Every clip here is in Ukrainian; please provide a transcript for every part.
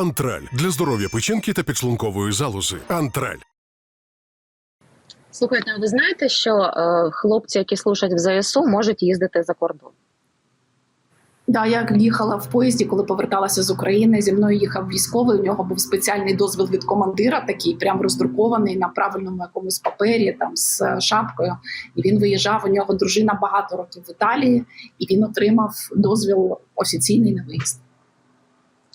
Антраль для здоров'я печінки та підшлункової залози. Антраль. Слухайте, а ви знаєте, що е, хлопці, які служать в ЗСУ, можуть їздити за кордон? Да, я їхала в поїзді, коли поверталася з України. Зі мною їхав військовий. У нього був спеціальний дозвіл від командира, такий прям роздрукований на правильному якомусь папері, там з е, шапкою. І він виїжджав. У нього дружина багато років в Італії, і він отримав дозвіл офіційний на виїзд.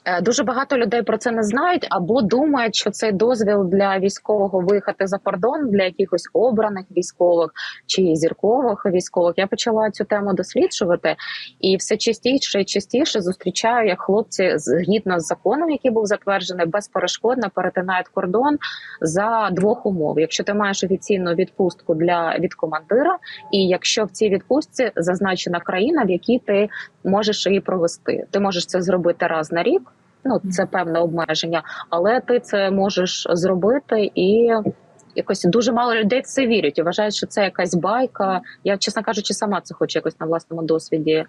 Е, Дуже багато людей про це не знають або думають, що цей дозвіл для військового виїхати за кордон для якихось обраних військових чи зіркових військових. Я почала цю тему досліджувати, і все частіше і частіше зустрічаю, як хлопці згідно з законом, який був затверджений, безперешкодно перетинають кордон за двох умов. Якщо ти маєш офіційну відпустку для від командира, і якщо в цій відпустці зазначена країна, в якій ти можеш її провести, ти можеш це зробити раз на рік. Ну, це певне обмеження, але ти це можеш зробити і. Якось дуже мало людей в це вірять і вважають, що це якась байка. Я, чесно кажучи, сама це хочу якось на власному досвіді е,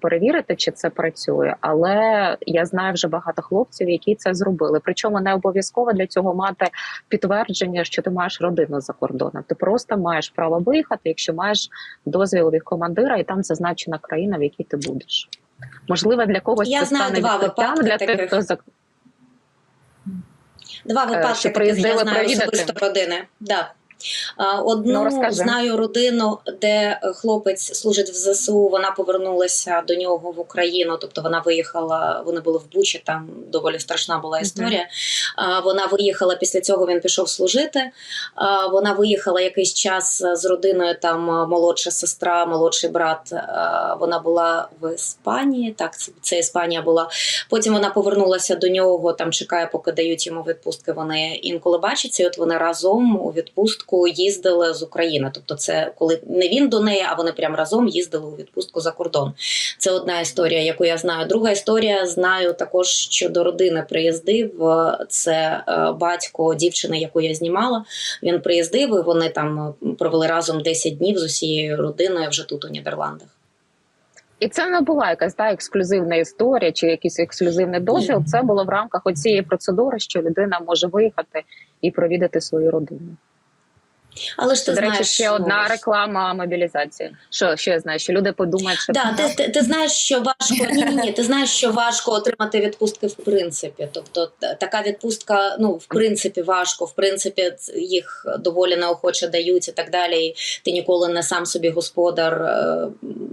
перевірити, чи це працює. Але я знаю вже багато хлопців, які це зробили. Причому не обов'язково для цього мати підтвердження, що ти маєш родину за кордоном. Ти просто маєш право виїхати, якщо маєш дозвіл від командира, і там зазначена країна, в якій ти будеш. Можливо, для когось Я це знаю стане два випадки для тих, таких. хто за Два Е, випадки що таких я знаю провідати? особисто родини. Да. А, Одну Ну, знаю родину, де хлопець служить в ЗСУ. Вона повернулася до нього в Україну. Тобто вона виїхала. Вони були в Бучі. Там доволі страшна була історія. А, Вона виїхала після цього. Він пішов служити. Вона виїхала якийсь час з родиною. Там молодша сестра, молодший брат. Вона була в Іспанії. Так, це Іспанія була. Потім вона повернулася до нього. Там чекає, поки дають йому відпустки. Вони інколи бачаться. І от вони разом у відпустку їздили з України. Тобто, це коли не він до неї, а вони прям разом їздили у відпустку за кордон. Це одна історія, яку я знаю. Друга історія знаю також, що до родини приїздив. Це е, батько дівчини, яку я знімала. Він приїздив, і вони там е, провели разом 10 днів з усією родиною вже тут у Нідерландах. І це не була якась та ексклюзивна історія чи якийсь ексклюзивний дозвіл. Це було в рамках оцієї процедури, що людина може виїхати і провідати свою родину. Але ж ти до речі, знаєш, ще одна ну, реклама мобілізації. Що ще я знаю, що люди подумають, що Да, ти, ти, ти знаєш, що важко ні, ні, ні. Ти знаєш, що важко отримати відпустки в принципі. Тобто така відпустка, ну в принципі, важко. В принципі, їх доволі неохоче дають і так далі. І ти ніколи не сам собі господар.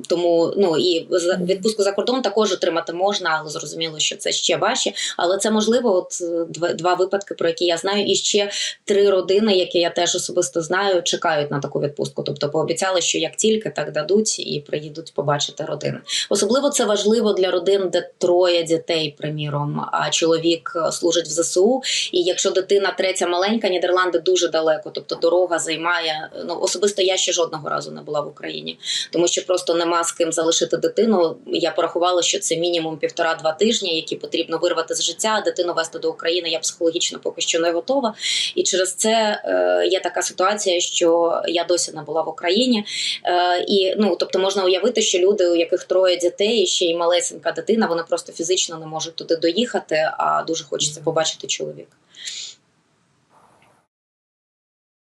Е, Тому ну і відпустку за кордон також отримати можна, але зрозуміло, що це ще важче. Але це можливо, от е, два, випадки, про які я знаю, і ще три родини, які я теж особисто знаю, чекають на таку відпустку. Тобто пообіцяли, що як тільки так дадуть і приїдуть побачити родини. Особливо це важливо для родин, де троє дітей, приміром, а чоловік е, служить в ЗСУ. І якщо дитина третя маленька, Нідерланди дуже далеко, тобто дорога займає. Ну особисто я ще жодного разу не була в Україні, тому що просто нема з ким залишити дитину. Я порахувала, що це мінімум півтора-два тижні, які потрібно вирвати з життя. Дитину вести до України. Я психологічно поки що не готова. І через це е, є така ситуація, що я досі не була в Україні. Е, і ну тобто можна уявити, що люди, у яких троє дітей, і ще й малесенька дитина, вони просто фізично не можуть туди доїхати, а дуже хочеться побачити чоловіка.